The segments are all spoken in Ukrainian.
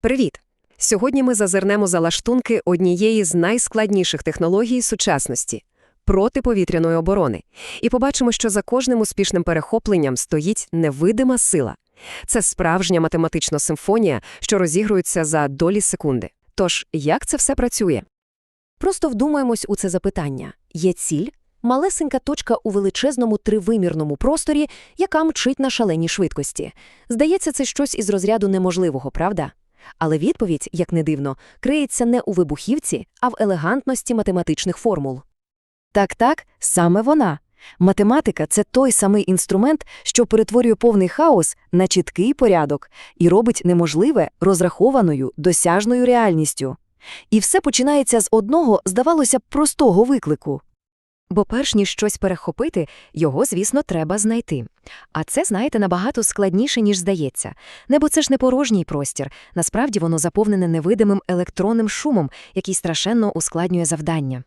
Привіт! Сьогодні ми зазирнемо за лаштунки однієї з найскладніших технологій сучасності протиповітряної оборони, і побачимо, що за кожним успішним перехопленням стоїть невидима сила. Це справжня математична симфонія, що розігрується за долі секунди. Тож, як це все працює? Просто вдумаємось у це запитання. Є ціль – малесенька точка у величезному тривимірному просторі, яка мчить на шаленій швидкості. Здається, це щось із розряду неможливого, правда? Але відповідь, як не дивно, криється не у вибухівці, а в елегантності математичних формул. Так-так, саме вона. Математика – це той самий інструмент, що перетворює повний хаос на чіткий порядок і робить неможливе розрахованою, досяжною реальністю. І все починається з одного, здавалося б, простого виклику. Бо перш ніж щось перехопити, його, звісно, треба знайти. А це, знаєте, набагато складніше, ніж здається. Небо це ж не порожній простір, насправді воно заповнене невидимим електронним шумом, який страшенно ускладнює завдання.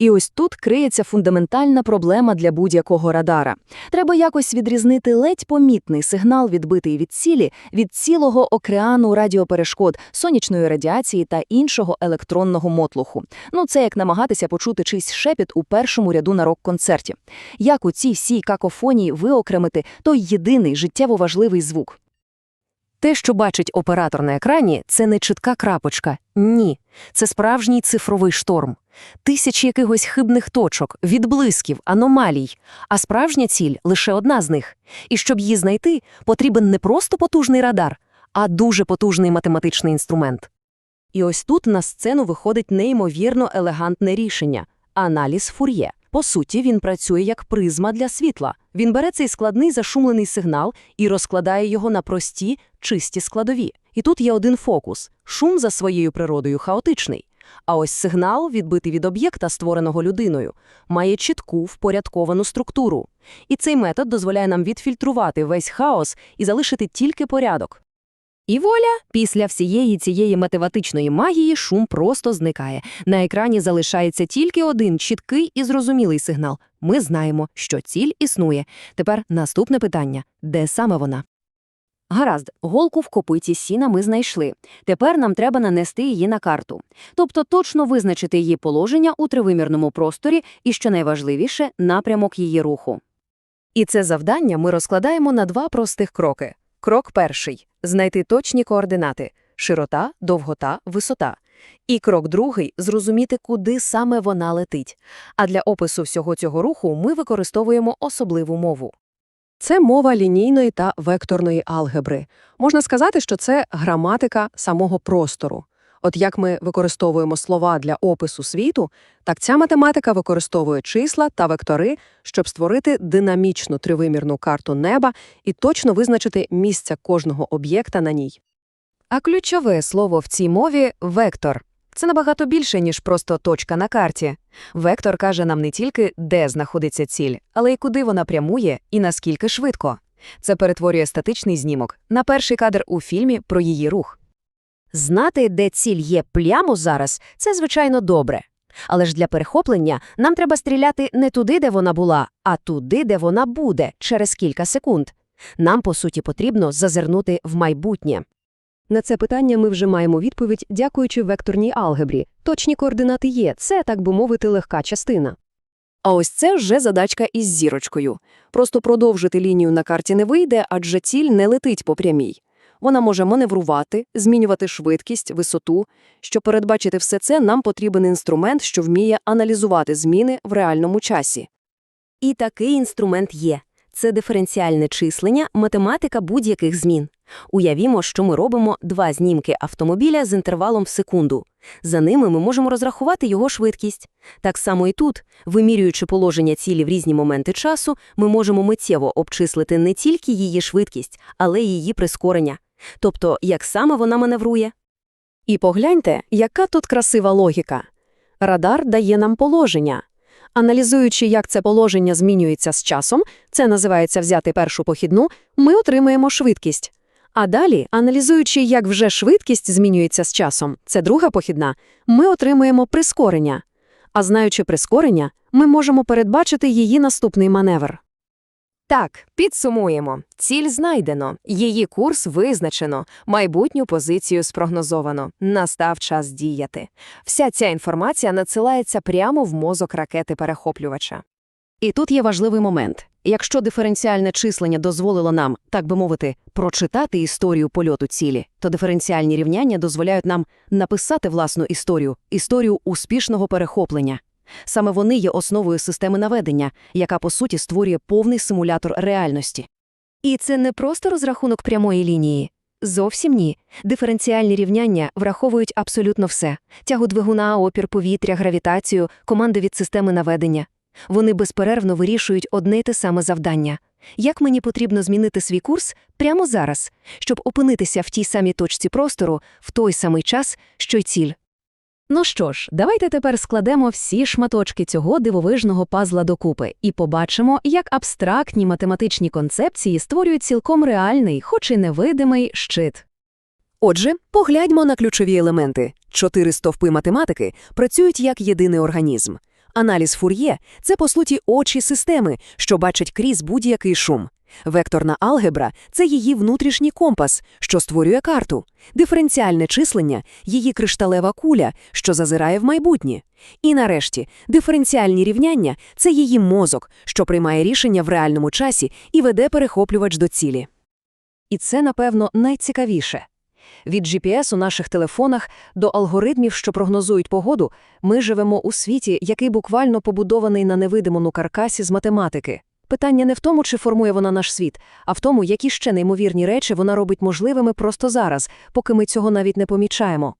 І ось тут криється фундаментальна проблема для будь-якого радара. Треба якось відрізнити ледь помітний сигнал, відбитий від цілі, від цілого океану радіоперешкод, сонячної радіації та іншого електронного мотлуху. Ну, це як намагатися почути чийсь шепіт у першому ряду на рок-концерті. Як у цій всій какофонії виокремити той єдиний життєво важливий звук? Те, що бачить оператор на екрані, це не чітка крапочка. Ні. Це справжній цифровий шторм. Тисячі якихось хибних точок, відблисків, аномалій. А справжня ціль – лише одна з них. І щоб її знайти, потрібен не просто потужний радар, а дуже потужний математичний інструмент. І ось тут на сцену виходить неймовірно елегантне рішення – аналіз фур'є. По суті, він працює як призма для світла. Він бере цей складний зашумлений сигнал і розкладає його на прості, чисті складові. І тут є один фокус – шум за своєю природою хаотичний. А ось сигнал, відбитий від об'єкта, створеного людиною, має чітку, впорядковану структуру. І цей метод дозволяє нам відфільтрувати весь хаос і залишити тільки порядок. І воля, після всієї цієї математичної магії шум просто зникає. На екрані залишається тільки один чіткий і зрозумілий сигнал. Ми знаємо, що ціль існує. Тепер наступне питання – де саме вона? Гаразд, голку в копиті сіна ми знайшли. Тепер нам треба нанести її на карту. Тобто точно визначити її положення у тривимірному просторі і, що найважливіше, напрямок її руху. І це завдання ми розкладаємо на два простих кроки. Крок перший – знайти точні координати – широта, довгота, висота. І крок другий – зрозуміти, куди саме вона летить. А для опису всього цього руху ми використовуємо особливу мову. Це мова лінійної та векторної алгебри. Можна сказати, що це граматика самого простору. От як ми використовуємо слова для опису світу, так ця математика використовує числа та вектори, щоб створити динамічну тривимірну карту неба і точно визначити місце кожного об'єкта на ній. А ключове слово в цій мові – вектор. Це набагато більше, ніж просто точка на карті. Вектор каже нам не тільки, де знаходиться ціль, але й куди вона прямує і наскільки швидко. Це перетворює статичний знімок на перший кадр у фільмі про її рух. Знати, де ціль є прямо зараз, це, звичайно, добре. Але ж для перехоплення нам треба стріляти не туди, де вона була, а туди, де вона буде через кілька секунд. Нам, по суті, потрібно зазирнути в майбутнє. На це питання ми вже маємо відповідь, дякуючи векторній алгебрі. Точні координати є, це, так би мовити, легка частина. А ось це вже задачка із зірочкою. Просто продовжити лінію на карті не вийде, адже ціль не летить по прямій. Вона може маневрувати, змінювати швидкість, висоту. Щоб передбачити все це, нам потрібен інструмент, що вміє аналізувати зміни в реальному часі. І такий інструмент є. Це диференціальне числення, математика будь-яких змін. Уявімо, що ми робимо два знімки автомобіля з інтервалом в секунду. За ними ми можемо розрахувати його швидкість. Так само і тут, вимірюючи положення цілі в різні моменти часу, ми можемо миттєво обчислити не тільки її швидкість, але й її прискорення. Тобто, як саме вона маневрує. І погляньте, яка тут красива логіка. Радар дає нам положення. Аналізуючи, як це положення змінюється з часом, це називається взяти першу похідну, ми отримаємо швидкість. А далі, аналізуючи, як вже швидкість змінюється з часом, це друга похідна, ми отримуємо прискорення. А знаючи прискорення, ми можемо передбачити її наступний маневр. Так, підсумуємо. Ціль знайдено, її курс визначено, майбутню позицію спрогнозовано. Настав час діяти. Вся ця інформація надсилається прямо в мозок ракети-перехоплювача. І тут є важливий момент. Якщо диференціальне числення дозволило нам, так би мовити, прочитати історію польоту цілі, то диференціальні рівняння дозволяють нам написати власну історію, історію успішного перехоплення. Саме вони є основою системи наведення, яка, по суті, створює повний симулятор реальності. І це не просто розрахунок прямої лінії. Зовсім ні. Диференціальні рівняння враховують абсолютно все – тягу двигуна, опір повітря, гравітацію, команди від системи наведення. Вони безперервно вирішують одне й те саме завдання. Як мені потрібно змінити свій курс прямо зараз, щоб опинитися в тій самій точці простору в той самий час, що й ціль? Ну що ж, давайте тепер складемо всі шматочки цього дивовижного пазла докупи і побачимо, як абстрактні математичні концепції створюють цілком реальний, хоч і невидимий щит. Отже, погляньмо на ключові елементи. Чотири стовпи математики працюють як єдиний організм. Аналіз Фур'є – це, по суті, очі системи, що бачать крізь будь-який шум. Векторна алгебра – це її внутрішній компас, що створює карту. Диференціальне числення – її кришталева куля, що зазирає в майбутнє. І нарешті, диференціальні рівняння – це її мозок, що приймає рішення в реальному часі і веде перехоплювач до цілі. І це, напевно, найцікавіше. Від GPS у наших телефонах до алгоритмів, що прогнозують погоду, ми живемо у світі, який буквально побудований на невидимому каркасі з математики. Питання не в тому, чи формує вона наш світ, а в тому, які ще неймовірні речі вона робить можливими просто зараз, поки ми цього навіть не помічаємо.